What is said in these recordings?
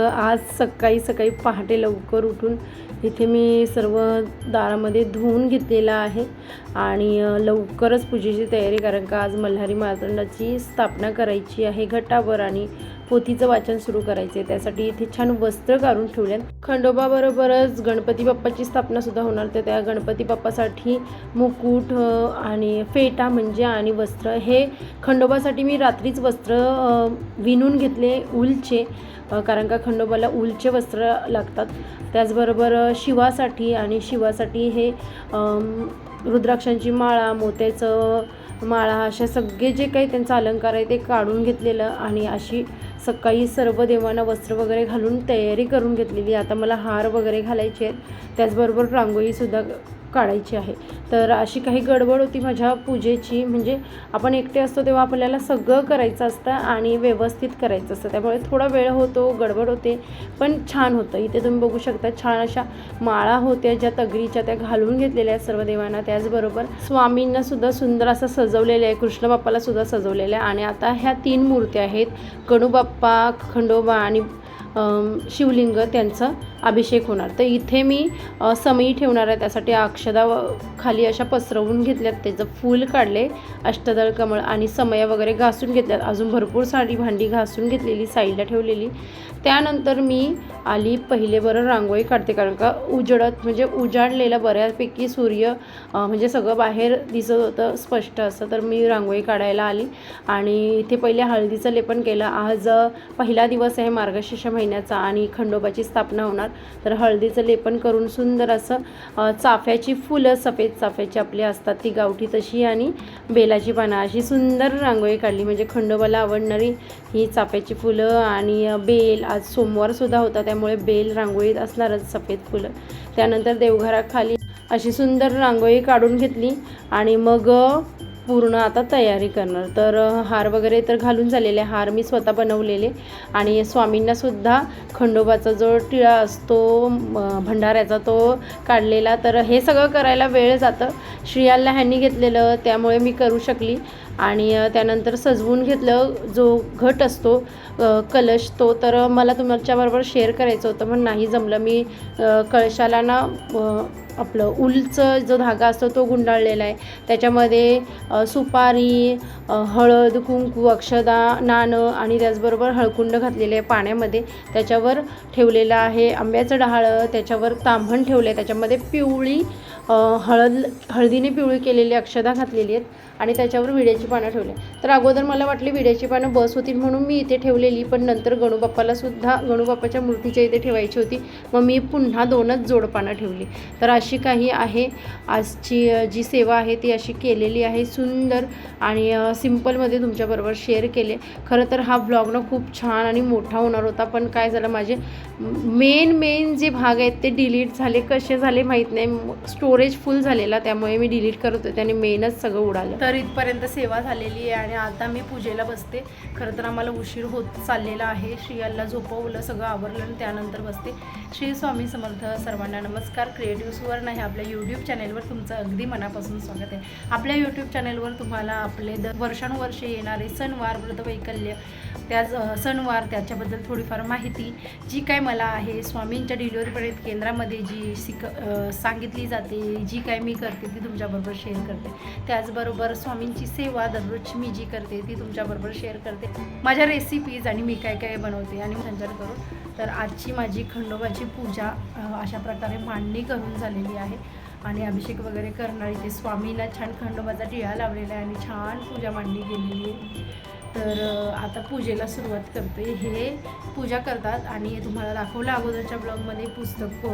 आज सकाळी सकाळी पहाटे लवकर उठून इथे मी सर्व दारामध्ये धुवून घेतलेलं आहे आणि लवकरच पूजेची तयारी कारण का आज मल्हारी मार्तंडाची स्थापना करायची आहे घटावर आणि पोथीचं वाचन सुरू करायचे त्यासाठी इथे छान वस्त्र काढून ठेवलेत. खंडोबाबरोबरच गणपती बाप्पाची स्थापना सुद्धा होणार. तर त्या गणपती बाप्पासाठी मुकुट आणि फेटा म्हणजे आणि वस्त्र. हे खंडोबासाठी मी रात्रीच वस्त्र विणून घेतले उलचे. कारण का खंडोबाला उलचे वस्त्र लागतात. त्याचबरोबर शिवासाठी आणि शिवासाठी हे रुद्राक्षांची माळा मोत्याचं माळा अशा सगळे जे काही त्यांचा अलंकार आहे ते काढून घेतलेलं आणि अशी सकाळी सर्व देवांना वस्त्र वगैरे घालून तयारी करून घेतलेली. आता मला हार वगैरे घालायचे आहेत. त्याचबरोबर रांगोळीसुद्धा काढायची आहे. तर अशी काही गडबड होती माझ्या पूजेची. म्हणजे आपण एकटे असतो तेव्हा आपल्याला सगळं करायचं असतं आणि व्यवस्थित करायचं असतं. त्यामुळे थोडा वेळ होतो गडबड होते पण छान होतं. इथे तुम्ही बघू शकता छान अशा माळा होत्या ज्या तगरीच्या त्या घालून घेतलेल्या आहेत सर्व देवांना. त्याचबरोबर स्वामींना सुद्धा सुंदर असं सजवलेलं आहे कृष्ण बाप्पाला सुद्धा सजवलेलं आहे. आणि आता ह्या तीन मूर्त्या आहेत. गणूबाप्पा खंडोबा आणि शिवलिंग त्यांचं अभिषेक होणार. तर इथे मी समयी समई ठेवणार आहे त्यासाठी अक्षदा खाली अशा पसरवून घेतल्यात त्याचं फूल काढले अष्टदळ कमळ आणि समया वगैरे घासून घेतल्यात. अजून भरपूर साडी भांडी घासून घेतलेली साईडला ठेवलेली. त्यानंतर मी आली पहिले बरं रांगोळी काढते कारण का उजडत म्हणजे उजाडलेला बऱ्यापैकी सूर्य म्हणजे सगळं बाहेर दिसत होतं स्पष्ट असं. तर मी रांगोळी काढायला आली आणि इथे पहिले हळदीचं लेपन केलं. आज पहिला दिवस आहे मार्गशीर्ष महिन्याचा आणि खंडोबाची स्थापना होणार. तर हळदीचं लेपन करून सुंदर असं चाफ्याची फुलं सफेद चाफ्याची आपली असतात ती गावठी तशी आणि बेलाची पानं. अशी सुंदर रांगोळी काढली. म्हणजे खंडोबाला आवडणारी ही चाफ्याची फुलं आणि बेल. आज सोमवारसुद्धा होता त्यामुळे बेल रांगोळीत असणारच सफेद फुलं. त्यानंतर देवघराखाली अशी सुंदर रांगोळी काढून घेतली आणि मग पूर्ण आता तयारी करणार. तर हार वगैरे तर घालून झालेले हार मी स्वतः बनवलेले. आणि स्वामींनासुद्धा खंडोबाचा जो टिळा असतो भंडाऱ्याचा तो काढलेला. तर हे सगळं करायला वेळ जातं. श्रियाला ह्यांनी घेतलेलं त्यामुळे मी करू शकली. आणि त्यानंतर सजवून घेतलं जो घट असतो कलश तो तर मला तुमच्याबरोबर शेअर करायचं होतं पण नाही जमलं. मी कळशाला ना आपलं उलचं जो धागा असतो तो गुंडाळलेला आहे. त्याच्यामध्ये सुपारी हळद कुंकू अक्षदा नाणं आणि त्याचबरोबर हळकुंड घातलेले आहे पाण्यामध्ये. त्याच्यावर ठेवलेलं आहे आंब्याचं डहाळं त्याच्यावर तांभण ठेवलं आहे त्याच्यामध्ये पिवळी हळद हळदीने पिवळी केलेली अक्षदा घातलेली आहेत आणि त्याच्यावर विड्याची पानं ठेवले. तर अगोदर मला वाटली विड्याची पानं बस होतील म्हणून मी इथे ठेवलेली पण नंतर गणूबाप्पाला सुद्धा गणूबाप्पाच्या मूर्तीच्या इथे ठेवायची होती. मग मी पुन्हा दोनच जोडपानं ठेवली. तर अशी काही आहे. आजची जी सेवा आहे ती अशी केलेली आहे सुंदर आणि सिम्पलमध्ये तुमच्याबरोबर शेअर केले. खरं तर हा ब्लॉग ना खूप छान आणि मोठा होणार होता पण काय झालं माझे मेन मेन जे भाग आहेत ते डिलीट झाले. कसे झाले माहीत नाही. स्टोरेज फुल झालेला त्यामुळे मी डिलीट करत होते आणि मेनच सगळं उडालं. तर इथपर्यंत सेवा झालेली आहे आणि आता मी पूजेला बसते. खरं तर आम्हाला उशीर होत चाललेला आहे. श्रियाला झोपवलं सगळं आवरलं आणि त्यानंतर बसते. श्री स्वामी समर्थ सर्वांना नमस्कार. क्रिएटिव्ह सुवर्ण हे आपल्या यूट्यूब चॅनेलवर तुमचं अगदी मनापासून स्वागत आहे. आपल्या यूट्यूब चॅनेलवर तुम्हाला आपले दर वर्षानुवर्षे येणारे सणवार व्रतवैकल्य त्याच सणवार त्याच्याबद्दल थोडीफार माहिती जी काय मला आहे स्वामींच्या डिलिव्हरी पर्यंत केंद्रामध्ये जी शिक सांगितली जाते जी काय मी करते ती तुमच्याबरोबर शेअर करते. त्याचबरोबर स्वामींची सेवा दररोज मी जी करते ती तुमच्याबरोबर शेअर करते. माझ्या रेसिपीज आणि मी काय काय बनवते आणि संचार करून. तर आजची माझी खंडोबाची पूजा अशा प्रकारे मांडणी करून झालेली आहे. आणि अभिषेक वगैरे करणार इथे स्वामीला छान खंडोबाचा टिळा लावलेला आहे आणि छान पूजा मांडणी केलेली आहे. तर आता पूजेला सुरुवात करते हे पूजा करतात आणि तुम्हाला दाखवलं अगोदरच्या ब्लॉगमध्ये पुस्तक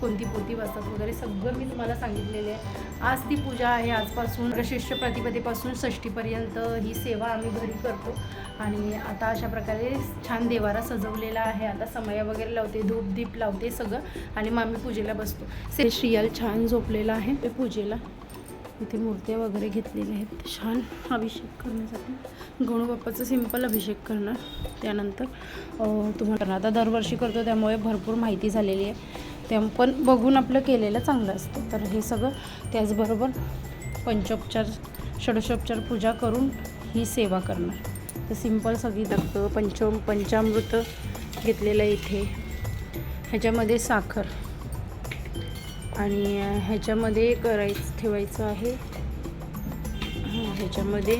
कोणती पोती वाचतात वगैरे सगळं मी तुम्हाला सांगितलेले आहे. आज ती पूजा आहे आजपासून शिष्य प्रतिपदेपासून षष्टीपर्यंत ही सेवा आम्ही घरी करतो. आणि आता अशा प्रकारे छान देवारा सजवलेला आहे. आता समय वगैरे लावते धूप दीप लावते सगळं आणि मग आम्ही पूजेला बसतो. से श्रियाल छान झोपलेला आहे ते पूजेला. इथे मूर्त्या वगैरे घेतलेल्या आहेत. छान अभिषेक करण्यासाठी. गणूबाप्पाचं सिंपल अभिषेक करणार. त्यानंतर तुम्हाला करणार आता दरवर्षी करतो त्यामुळे भरपूर माहिती झालेली आहे. त्या पण बघून आपलं केलेलं चांगलं असतं. तर हे सगळं त्याचबरोबर पंचोपचार षडशोपचार पूजा करून ही सेवा करणार. तर सिंपल सगळी लागतं पंचम पंचामृत घेतलेलं आहे इथे. ह्याच्यामध्ये साखर. आणि ह्याच्यामध्ये करायचं ठेवायचं आहे. ह्याच्यामध्ये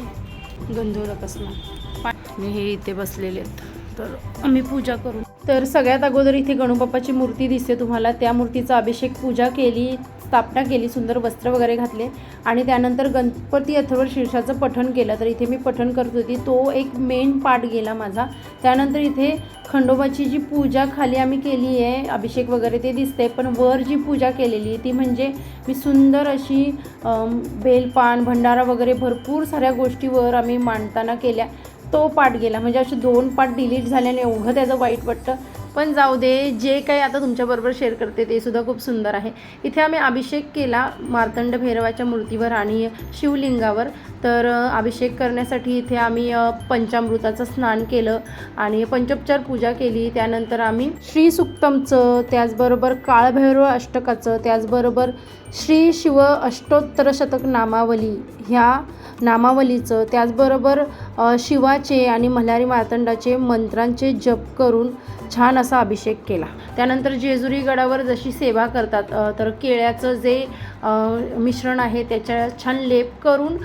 गंधोरक असणार मी हे इथे बसलेले आहेत. तर आम्ही पूजा करू. तर सगळ्यात अगोदर इथे गणूबाप्पाची मूर्ती दिसते तुम्हाला. त्या मूर्तीचा अभिषेक पूजा केली. स्थापना केली सुंदर वस्त्र वगैरे घातले आणि त्यानंतर गणपती अथर्व शीर्षाचं पठण केलं. तर इथे मी पठण करत होती. तो एक मेन पार्ट गेला माझा. त्यानंतर इथे खंडोबाची जी पूजा खाली आम्ही केली आहे अभिषेक वगैरे ते दिसते पण वर जी पूजा केलेली आहे ती म्हणजे मी सुंदर अशी बेलपान भंडारा वगैरे भरपूर साऱ्या गोष्टीवर आम्ही मांडताना केल्या. तो पाठ गेला. म्हणजे असे दोन पार्ट डिलीट झाल्याने एवढं त्याचं वाईट वाटतं. पण जाऊ दे जे काही आता तुमच्याबरोबर शेअर करते ते सुद्धा खूप सुंदर आहे. इथे आम्ही अभिषेक केला मार्तंड भैरवाच्या मूर्तीवर आणि शिवलिंगावर. तर अभिषेक करण्यासाठी इथे आम्ही पंचामृताचं स्नान केलं आणि पंचोपचार पूजा केली. त्यानंतर आम्ही श्री सुक्तमचं त्याचबरोबर काळभैरव अष्टकाचं त्याचबरोबर श्री शिव अष्टोत्तर शतक नामावली ह्या नामावलीचं त्याचबरोबर शिवाचे आणि मल्हारी मार्तंडाचे मंत्रांचे जप करून छान असा अभिषेक केला. त्यानंतर जेजुरी गडावर जशी सेवा करतात तर केळ्याचं जे मिश्रण आहे त्याच्या छान लेप करून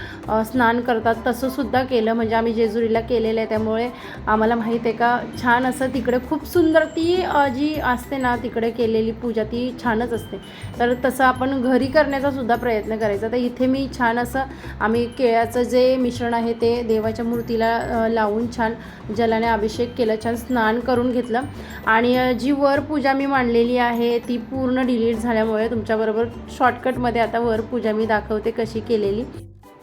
स्नान करतात. तसं सुद्धा केलं. म्हणजे आम्ही जेजुरीला केलेलं आहे. त्यामुळे आम्हाला माहीत आहे का छान असं तिकडे खूप सुंदर ती जी असते ना तिकडे केलेली पूजा ती छानच असते. तर तसं आपण घरी करण्याचा सुद्धा प्रयत्न करायचा. तर इथे मी छान असं आम्ही केळ्याचं जे मिश्रण आहे ते देवाच्या मूर्तीला लावून छान जलाने अभिषेक केला. छान स्नान करून घेतलं. आणि जी वर पूजा मी मांडलेली आहे ती पूर्ण डिलीट झाल्यामुळे तुमच्याबरोबर शॉर्टकटमध्ये आता वर पूजा मी दाखवते कशी केलेली.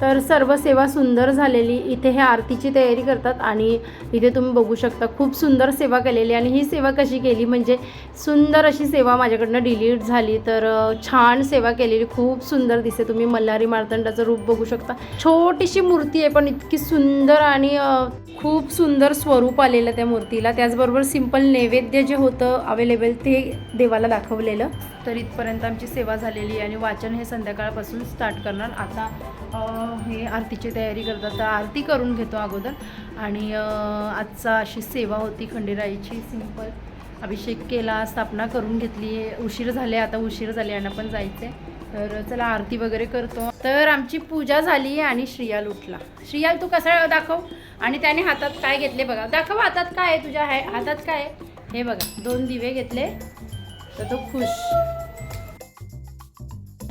तर सर्व सेवा सुंदर झालेली इथे हे आरतीची तयारी करतात आणि इथे तुम्ही बघू शकता खूप सुंदर सेवा केलेली आणि ही सेवा कशी केली म्हणजे सुंदर अशी सेवा माझ्याकडनं डिलीट झाली तर छान सेवा केलेली खूप सुंदर दिसते तुम्ही मल्हारी मार्तंडाचं रूप बघू शकता. छोटीशी मूर्ती आहे पण इतकी सुंदर आणि खूप सुंदर स्वरूप आलेलं त्या मूर्तीला. त्याचबरोबर सिंपल नैवेद्य जे होतं अवेलेबल ते देवाला दाखवलेलं. तर इथपर्यंत आमची सेवा झालेली आहे आणि वाचन हे संध्याकाळपासून स्टार्ट करणार. आता हे आरतीची तयारी करतात. तर आरती करून घेतो अगोदर. आणि आजचा अशी सेवा होती खंडेराईची सिंपल अभिषेक केला स्थापना करून घेतली. उशीर झाले आता उशीर झाले यांना पण जायचं आहे तर चला आरती वगैरे करतो. तर आमची पूजा झाली आणि श्रियाल उठला. श्रियाल तू कसा दाखव. आणि त्याने हातात काय घेतले बघा. दाखव हातात काय आहे तुझ्या? हाय हातात काय हे बघा दोन दिवे घेतले. तर तो खुश.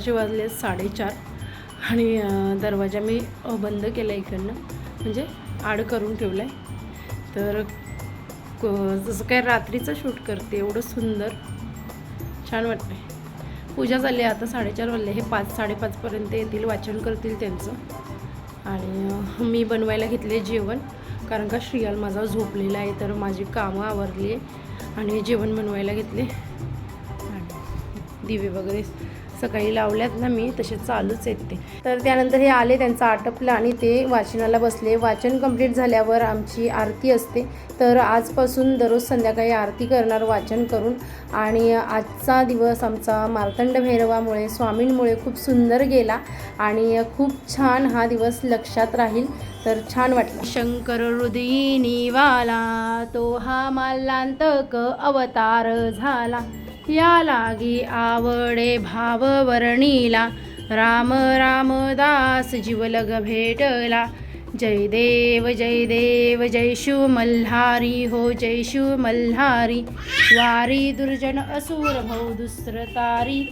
शिवाजले वाजले साडेचार. आणि दरवाजा मी बंद केला इकडनं. म्हणजे आड करून ठेवला आहे तर क- जसं काय रात्रीचं शूट करते एवढं सुंदर. छान वाटतंय. पूजा झाली आता साडेचार वाजले. हे पाच साडेपाचपर्यंत येतील वाचन करतील त्यांचं. आणि मी बनवायला घेतले जेवण. कारण का श्रियाल माझा झोपलेला आहे तर माझी कामं आवरली आहे आणि जेवण बनवायला घेतले. आणि दिवे वगैरे. सकाळी लावल्यात ना मी तसे चालूच आहेत ते. तर त्यानंतर हे आले त्यांचं आटपला आणि ते वाचनाला बसले. वाचन कंप्लीट झाल्यावर आमची आरती असते. तर आजपासून दररोज संध्याकाळी आरती करणार वाचन करून. आणि आजचा दिवस आमचा मार्तंड भैरवामुळे स्वामींमुळे खूप सुंदर गेला आणि खूप छान हा दिवस लक्षात राहील. तर छान वाटलं. शंकर हृदयी निवाला तो हा माल्लांतक अवतार झाला. या लागी आवडे भाव वर्णीला राम रामदास जीवलग भेटला. जय देव जय देव जय शिव मल्हारी हो जय शिव मल्हारी वारी दुर्जन असुर भाऊ दुसर तारी.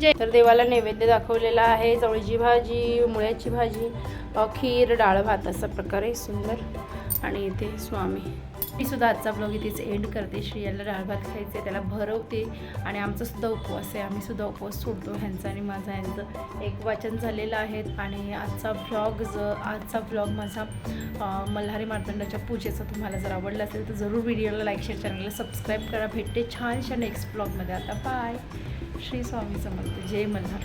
जय. तर देवाला नैवेद्य दाखवलेला आहे चवळीची भाजी मुळ्याची भाजी खीर डाळ भात असा प्रकारे सुंदर. आणि इथे स्वामी. मी सुद्धा आजचा ब्लॉग इथेच एंड करते. श्रियाला डाळ खायचे त्याला भरवते आणि आमचा सुद्धा उपवास आहे. आम्ही सुद्धा उपवास सोडतो ह्यांचा आणि माझा ह्यांचं. एक वाचन झालेलं आहे आणि आजचा ब्लॉग ज आजचा ब्लॉग माझा मल्हारी मार्तंडाच्या पूजेचा तुम्हाला जर आवडला असेल तर जरूर व्हिडिओला लाईक शेअर चॅनलला सबस्क्राईब करा. भेटते छानशा नेक्स्ट ब्लॉगमध्ये आता बाय श्री स्वामी समर्थ. जय मल्हार.